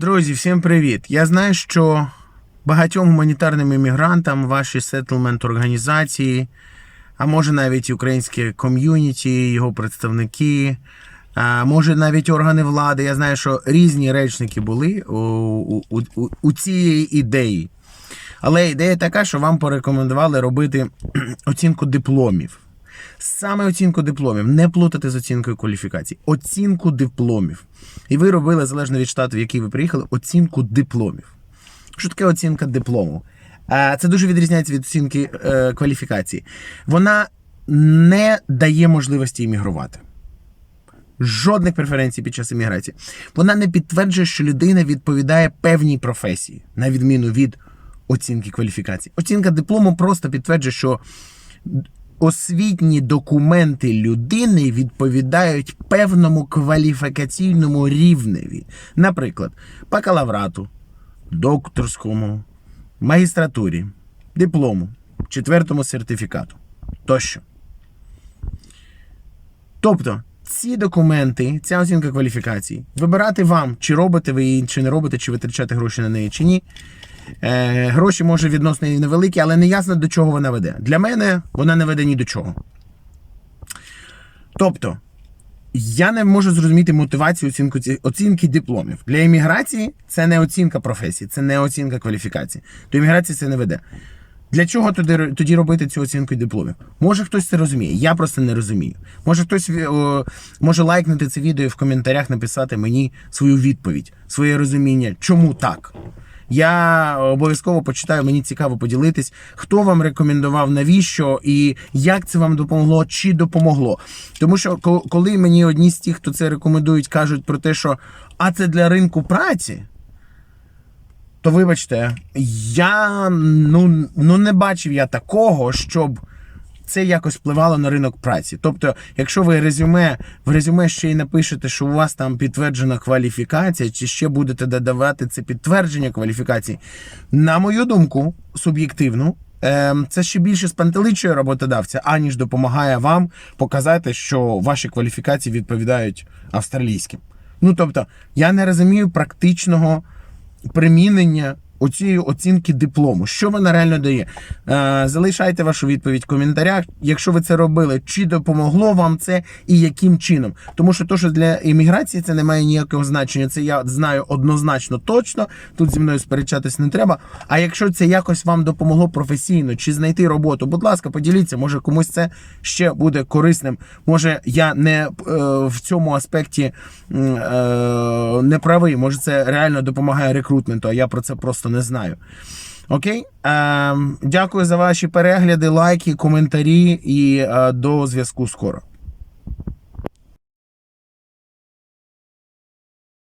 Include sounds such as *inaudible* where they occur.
Друзі, всім привіт! Я знаю, що багатьом гуманітарним іммігрантам ваші сетлмент організації, а може навіть українське ком'юніті, його представники, а може навіть органи влади. Я знаю, що різні речники були у, у, у, у цієї ідеї. Але ідея така, що вам порекомендували робити *clears throat* оцінку дипломів. Саме оцінку дипломів, не плутати з оцінкою кваліфікацій. Оцінку дипломів. І ви робили, залежно від штату, в який ви приїхали, оцінку дипломів. Що таке оцінка диплому? Це дуже відрізняється від оцінки е, кваліфікації. Вона не дає можливості іммігрувати. Жодних преференцій під час імміграції. Вона не підтверджує, що людина відповідає певній професії, на відміну від оцінки кваліфікації. Оцінка диплому просто підтверджує, що освітні документи людини відповідають певному кваліфікаційному рівневі. Наприклад, бакалаврату, докторському, магістратурі, диплому, четвертому сертифікату тощо. Тобто, ці документи, ця оцінка кваліфікацій, вибирати вам, чи робите ви її, чи не робите, чи витрачати гроші на неї, чи ні. Е, гроші може відносно і невеликі, але не ясно, до чого вона веде. Для мене вона не веде ні до чого. Тобто, я не можу зрозуміти мотивацію оцінку, оцінки дипломів. Для імміграції це не оцінка професії, це не оцінка кваліфікації. До імміграції це не веде. Для чого тоді, тоді робити цю оцінку дипломів? Може хтось це розуміє, я просто не розумію. Може хтось о, може лайкнути це відео і в коментарях написати мені свою відповідь, своє розуміння, чому так. Я обов'язково почитаю, мені цікаво поділитись, хто вам рекомендував, навіщо і як це вам допомогло, чи допомогло. Тому що коли мені одні з тих, хто це рекомендують, кажуть про те, що а це для ринку праці, то вибачте, я ну, ну не бачив я такого, щоб це якось впливало на ринок праці. Тобто, якщо ви резюме в резюме ще й напишете, що у вас там підтверджена кваліфікація, чи ще будете додавати це підтвердження кваліфікації, на мою думку, суб'єктивну. ем, Це ще більше спантеличує роботодавця, аніж допомагає вам показати, що ваші кваліфікації відповідають австралійським. Ну тобто, я не розумію практичного примінення оцієї оцінки диплому. Що вона реально дає? Е, залишайте вашу відповідь в коментарях, якщо ви це робили, чи допомогло вам це і яким чином. Тому що то, що для імміграції це не має ніякого значення. Це я знаю однозначно точно. Тут зі мною сперечатись не треба. А якщо це якось вам допомогло професійно чи знайти роботу, будь ласка, поділіться, може комусь це ще буде корисним. Може, я не е, в цьому аспекті е, не правий. Може, це реально допомагає рекрутменту, а я про це просто не знаю. Окей, Ем, дякую за ваші перегляди, лайки, коментарі і е, до зв'язку скоро.